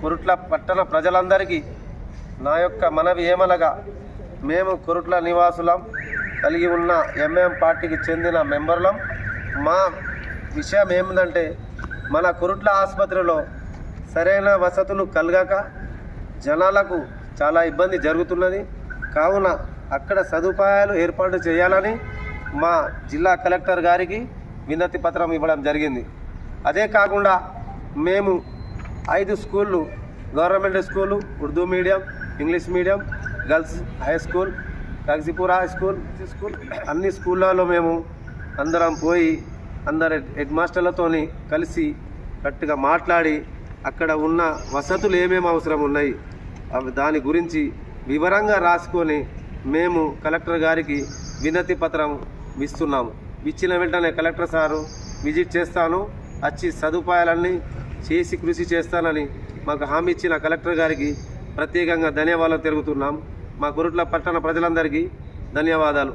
కురుట్ల పట్టణ ప్రజలందరికీ నా యొక్క మనవి ఏమనగా మేము కురుట్ల నివాసులం కలిగి ఉన్న ఎంఎం పార్టీకి చెందిన మెంబర్లం. మా విషయం ఏమిటంటే మన కురుట్ల ఆసుపత్రిలో సరైన వసతులు కలగక జనాలకు చాలా ఇబ్బంది జరుగుతున్నది. కావున అక్కడ సదుపాయాలు ఏర్పాటు చేయాలని మా జిల్లా కలెక్టర్ గారికి వినతి పత్రం ఇవ్వడం జరిగింది. అదే కాకుండా మేము ఐదు స్కూళ్ళు government school Urdu medium English medium girls high school Kagzipur high school school అన్ని స్కూళ్ళలో మేము అందరం పోయి అందరు హెడ్ మాస్టర్లతో కలిసి కరెక్ట్గా మాట్లాడి అక్కడ ఉన్న వసతులు ఏమేమి అవసరం ఉన్నాయి అవి దాని గురించి వివరంగా రాసుకొని మేము కలెక్టర్ గారికి వినతి పత్రం ఇస్తున్నాము. ఇచ్చిన వెంటనే కలెక్టర్ సారు విజిట్ చేస్తాను. వచ్చి సదుపాయాలన్నీ చేసి కృషి చేస్తానని మాకు హామీ ఇచ్చిన కలెక్టర్ గారికి ప్రత్యేకంగా ధన్యవాదాలు తెలుగుతున్నాం మా గురుట్ల పట్టణ ప్రజలందరికీ ధన్యవాదాలు.